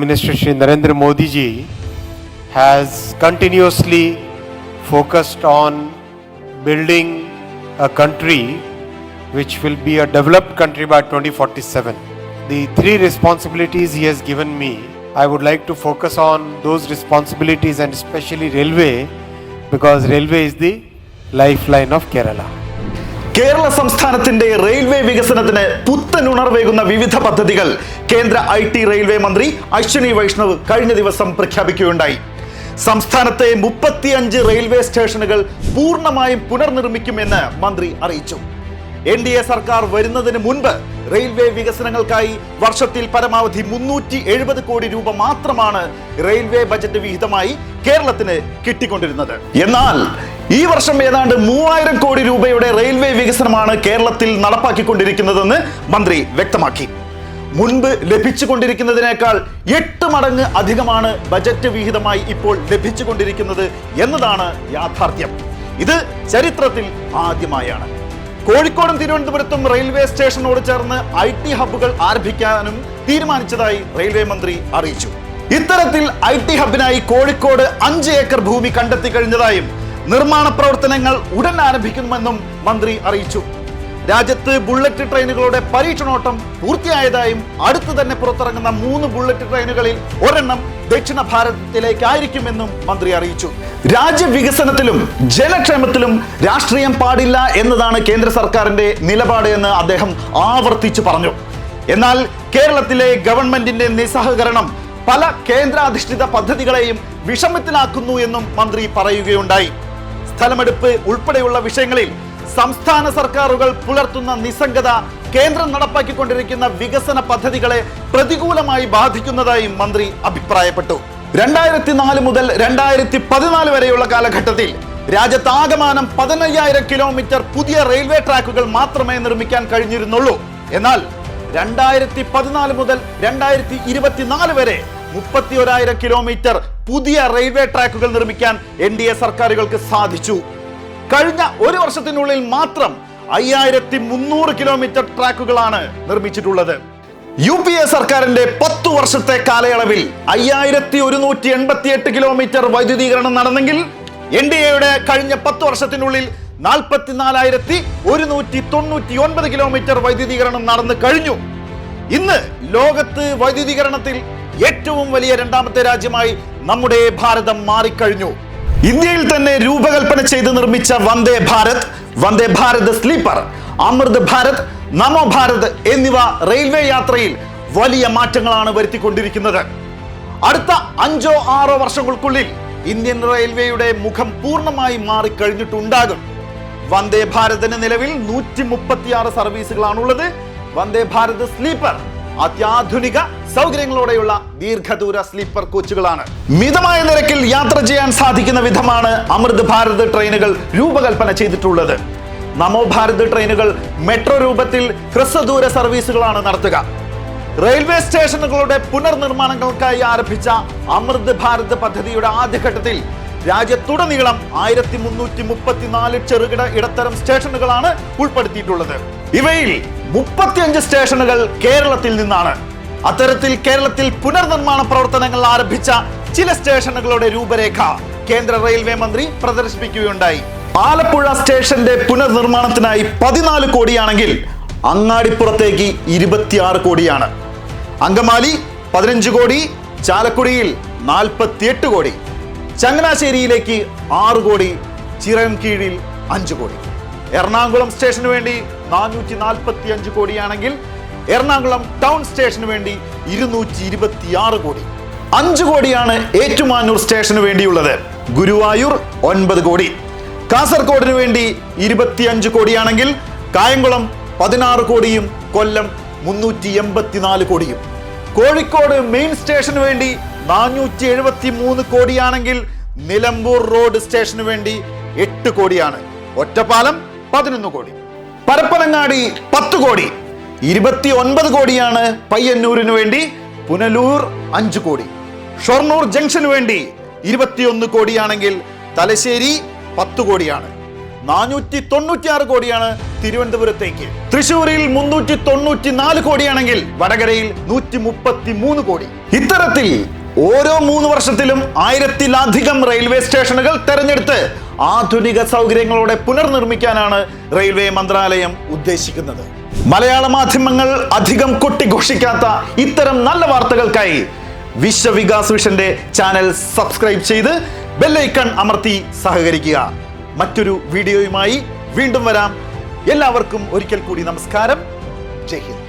Minister Shri Narendra Modi ji has continuously focused on building a country which will be a developed country by 2047. The three responsibilities he has given me, I would like to focus on those responsibilities and especially railway because railway is the lifeline of Kerala. Kerala സംസ്ഥാനത്തിന്റെ railway വികസനത്തിന് പുത്തൻ ഉണർവേകുന്ന വിവിധ പദ്ധതികൾ കേന്ദ്ര I T railway മന്ത്രി അശ്വിനി വൈഷ്ണവ് കഴിഞ്ഞ ദിവസം പ്രഖ്യാപിക്കുകയുണ്ടായി. സംസ്ഥാനത്തെ മുപ്പത്തിയഞ്ച് റെയിൽവേ സ്റ്റേഷനുകൾ പൂർണമായും പുനർനിർമ്മിക്കുമെന്ന് മന്ത്രി അറിയിച്ചു. എൻ ഡി എ സർക്കാർ വരുന്നതിന് മുൻപ് റെയിൽവേ വികസനങ്ങൾക്കായി വർഷത്തിൽ പരമാവധി മുന്നൂറ്റി എഴുപത് കോടി രൂപ മാത്രമാണ് റെയിൽവേ ബജറ്റ് വിഹിതമായി കേരളത്തിന് കിട്ടിക്കൊണ്ടിരുന്നത്. എന്നാൽ ഈ വർഷം ഏതാണ്ട് മൂവായിരം കോടി രൂപയുടെ റെയിൽവേ വികസനമാണ് കേരളത്തിൽ നടപ്പാക്കിക്കൊണ്ടിരിക്കുന്നതെന്ന് മന്ത്രി വ്യക്തമാക്കി. മുൻപ് ലഭിച്ചുകൊണ്ടിരിക്കുന്നതിനേക്കാൾ എട്ട് മടങ്ങ് അധികമാണ് ബജറ്റ് വിഹിതമായി ഇപ്പോൾ ലഭിച്ചുകൊണ്ടിരിക്കുന്നത് എന്നതാണ് യാഥാർത്ഥ്യം. ഇത് ചരിത്രത്തിൽ ആദ്യമായാണ്. കോഴിക്കോടും തിരുവനന്തപുരത്തും റെയിൽവേ സ്റ്റേഷനോട് ചേർന്ന് ഐ ടി ഹബ്ബുകൾ ആരംഭിക്കാനും തീരുമാനിച്ചതായി റെയിൽവേ മന്ത്രി അറിയിച്ചു. ഇത്തരത്തിൽ ഐ ടി ഹബിനായി കോഴിക്കോട് അഞ്ച് ഏക്കർ ഭൂമി കണ്ടെത്തി കഴിഞ്ഞതായും നിർമ്മാണ പ്രവർത്തനങ്ങൾ ഉടൻ ആരംഭിക്കുമെന്നും മന്ത്രി അറിയിച്ചു. രാജ്യത്ത് ബുള്ളറ്റ് ട്രെയിനുകളുടെ പരീക്ഷണോട്ടം പൂർത്തിയായതായും അടുത്തു തന്നെ പുറത്തിറങ്ങുന്ന മൂന്ന് ബുള്ളറ്റ് ട്രെയിനുകളിൽ ഒരെണ്ണം ദക്ഷിണ ഭാരതത്തിലേക്കായിരിക്കുമെന്നും മന്ത്രി അറിയിച്ചു. രാജ്യവികസനത്തിലും ജനക്ഷേമത്തിലും രാഷ്ട്രീയം പാടില്ല എന്നതാണ് കേന്ദ്ര സർക്കാരിന്റെ നിലപാട് എന്ന് അദ്ദേഹം ആവർത്തിച്ചു പറഞ്ഞു. എന്നാൽ കേരളത്തിലെ ഗവൺമെന്റിന്റെ നിസ്സഹകരണം പല കേന്ദ്രാധിഷ്ഠിത പദ്ധതികളെയും വിഷമത്തിലാക്കുന്നു എന്നും മന്ത്രി പറയുകയുണ്ടായി. സ്ഥലമെടുപ്പ് ഉൾപ്പെടെയുള്ള വിഷയങ്ങളിൽ സംസ്ഥാന സർക്കാരുകൾ പുലർത്തുന്ന നിസ്സംഗത കേന്ദ്രം നടപ്പാക്കിക്കൊണ്ടിരിക്കുന്ന വികസന പദ്ധതികളെ പ്രതികൂലമായി ബാധിക്കുന്നതായും മന്ത്രി അഭിപ്രായപ്പെട്ടു. രണ്ടായിരത്തി നാല് മുതൽ രണ്ടായിരത്തി പതിനാല് വരെയുള്ള കാലഘട്ടത്തിൽ രാജ്യത്താകമാനം പതിനയ്യായിരം കിലോമീറ്റർ പുതിയ റെയിൽവേ ട്രാക്കുകൾ മാത്രമേ നിർമ്മിക്കാൻ കഴിഞ്ഞിരുന്നുള്ളൂ. എന്നാൽ രണ്ടായിരത്തി പതിനാല് മുതൽ രണ്ടായിരത്തി ഇരുപത്തിനാല് വരെ മുപ്പത്തി ഒരായിരം കിലോമീറ്റർ പുതിയ റെയിൽവേ ട്രാക്കുകൾ നിർമ്മിക്കാൻ എൻ ഡി എ സർക്കാരുകൾക്ക് സാധിച്ചു. കഴിഞ്ഞ ഒരു വർഷത്തിനുള്ളിൽ മാത്രം അയ്യായിരത്തി മുന്നൂറ് കിലോമീറ്റർ ട്രാക്കുകളാണ് നിർമ്മിച്ചിട്ടുള്ളത്. യു പി എ സർക്കാരിന്റെ പത്തു വർഷത്തെ കാലയളവിൽ അയ്യായിരത്തി ഒരുന്നൂറ്റി എൺപത്തി എട്ട് കിലോമീറ്റർ വൈദ്യുതീകരണം നടന്നെങ്കിൽ എൻ ഡി എയുടെ കഴിഞ്ഞ പത്ത് വർഷത്തിനുള്ളിൽ നാൽപ്പത്തിനാലായിരത്തി ഒരുന്നൂറ്റി തൊണ്ണൂറ്റി ഒൻപത് കിലോമീറ്റർ വൈദ്യുതീകരണം നടന്നു കഴിഞ്ഞു. ഇന്ന് ലോകത്ത് വൈദ്യുതീകരണത്തിൽ ഏറ്റവും വലിയ രണ്ടാമത്തെ രാജ്യമായി നമ്മുടെ ഭാരതം മാറിക്കഴിഞ്ഞു. ഇന്ത്യയിൽ തന്നെ രൂപകൽപ്പന ചെയ്ത് നിർമ്മിച്ച വന്ദേ ഭാരത് വന്ദേ ഭാരത് സ്ലീപ്പർ അമൃത് ഭാരത് നമോ ഭാരത് എന്നിവ റെയിൽവേ യാത്രയിൽ വലിയ മാറ്റങ്ങളാണ് വരുത്തിക്കൊണ്ടിരിക്കുന്നത്. അടുത്ത അഞ്ചോ ആറോ വർഷങ്ങൾക്കുള്ളിൽ ഇന്ത്യൻ റെയിൽവേയുടെ മുഖം പൂർണമായി മാറിക്കഴിഞ്ഞിട്ടുണ്ടാകും. വന്ദേ ഭാരതിന് നിലവിൽ നൂറ്റി മുപ്പത്തിയാറ് സർവീസുകളാണുള്ളത്. വന്ദേ ഭാരത് സ്ലീപ്പർ അത്യാധുനിക സൗകര്യങ്ങളോടെയുള്ള ദീർഘദൂര സ്ലീപ്പർ കോച്ചുകളാണ്. മിതമായ നിരക്കിൽ യാത്ര ചെയ്യാൻ സാധിക്കുന്ന വിധമാണ് അമൃത് ഭാരത് ട്രെയിനുകൾ രൂപകൽപ്പന ചെയ്തിട്ടുള്ളത്. നമോ ഭാരത് ട്രെയിനുകൾ മെട്രോ രൂപത്തിൽ ഹ്രസ്വദൂര സർവീസുകളാണ് നടത്തുക. റെയിൽവേ സ്റ്റേഷനുകളുടെ പുനർനിർമ്മാണങ്ങൾക്കായി ആരംഭിച്ച അമൃത് ഭാരത് പദ്ധതിയുടെ ആദ്യഘട്ടത്തിൽ രാജ്യത്തുടനീളം ആയിരത്തി മുന്നൂറ്റി മുപ്പത്തിനാല് ചെറുകിട ഇടത്തരം സ്റ്റേഷനുകളാണ് ഉൾപ്പെടുത്തിയിട്ടുള്ളത്. ഇവയിൽ മുപ്പത്തിയഞ്ച് സ്റ്റേഷനുകൾ കേരളത്തിൽ നിന്നാണ്. അത്തരത്തിൽ കേരളത്തിൽ പുനർനിർമ്മാണ പ്രവർത്തനങ്ങൾ ആരംഭിച്ച ചില സ്റ്റേഷനുകളുടെ രൂപരേഖ കേന്ദ്ര റെയിൽവേ മന്ത്രി പ്രദർശിപ്പിക്കുകയുണ്ടായി. ആലപ്പുഴ സ്റ്റേഷന്റെ പുനർനിർമ്മാണത്തിനായി പതിനാല് കോടിയാണെങ്കിൽ അങ്ങാടിപ്പുറത്തേക്ക് ഇരുപത്തിയാറ് കോടിയാണ്. അങ്കമാലി പതിനഞ്ച് കോടി ചാലക്കുടിയിൽ നാൽപ്പത്തിയെട്ട് കോടി ചങ്ങനാശ്ശേരിയിലേക്ക് ആറ് കോടി ചിറം കീഴിൽ അഞ്ച് കോടി. എറണാകുളം സ്റ്റേഷന് വേണ്ടി നാനൂറ്റി നാൽപ്പത്തി അഞ്ച് കോടിയാണെങ്കിൽ എറണാകുളം ടൗൺ സ്റ്റേഷന് വേണ്ടി ഇരുന്നൂറ്റി ഇരുപത്തിയാറ് കോടി. അഞ്ചു കോടിയാണ് ഏറ്റുമാനൂർ സ്റ്റേഷന് വേണ്ടിയുള്ളത്. ഗുരുവായൂർ ഒൻപത് കോടി. കാസർഗോഡിന് വേണ്ടി ഇരുപത്തിയഞ്ച് കോടിയാണെങ്കിൽ കായംകുളം പതിനാറ് കോടിയും കൊല്ലം മുന്നൂറ്റി എൺപത്തിനാല് കോടിയും. കോഴിക്കോട് മെയിൻ സ്റ്റേഷന് വേണ്ടി നാനൂറ്റി എഴുപത്തി മൂന്ന് കോടിയാണെങ്കിൽ നിലമ്പൂർ റോഡ് സ്റ്റേഷന് വേണ്ടി എട്ട് കോടിയാണ്. ഒറ്റപ്പാലം പതിനൊന്ന് കോടി. പരപ്പനങ്ങാടി പത്ത് കോടി. ഇരുപത്തി ഒൻപത് കോടിയാണ് പയ്യന്നൂരിന് വേണ്ടി പുനലൂർ അഞ്ച് കോടി. ഷൊർണൂർ ജംഗ്ഷന് വേണ്ടി ഇരുപത്തിയൊന്ന് കോടിയാണെങ്കിൽ തലശ്ശേരി പത്ത് കോടിയാണ്. നാനൂറ്റി തൊണ്ണൂറ്റിയാറ് കോടിയാണ് തിരുവനന്തപുരത്തേക്ക്. തൃശൂരിൽ മുന്നൂറ്റി തൊണ്ണൂറ്റി നാല് കോടിയാണെങ്കിൽ വടകരയിൽ നൂറ്റി മുപ്പത്തി മൂന്ന് കോടി. ഇത്തരത്തിൽ ഓരോ മൂന്ന് വർഷത്തിലും ആയിരത്തിലധികം റെയിൽവേ സ്റ്റേഷനുകൾ തെരഞ്ഞെടുത്ത് ആധുനിക സൗകര്യങ്ങളോടെ പുനർനിർമ്മിക്കാനാണ് റെയിൽവേ മന്ത്രാലയം ഉദ്ദേശിക്കുന്നത്. മലയാള മാധ്യമങ്ങൾ അധികം കൊട്ടിഘോഷിക്കാത്ത ഇത്തരം നല്ല വാർത്തകൾക്കായി വിശ്വവികാസ് വിഷന്റെ ചാനൽ സബ്സ്ക്രൈബ് ചെയ്ത് ബെല്ലൈക്കൺ അമർത്തി സഹകരിക്കുക. മറ്റൊരു വീഡിയോയുമായി വീണ്ടും വരാം. എല്ലാവർക്കും ഒരിക്കൽ കൂടി നമസ്കാരം. ജയ് ഹിന്ദ്.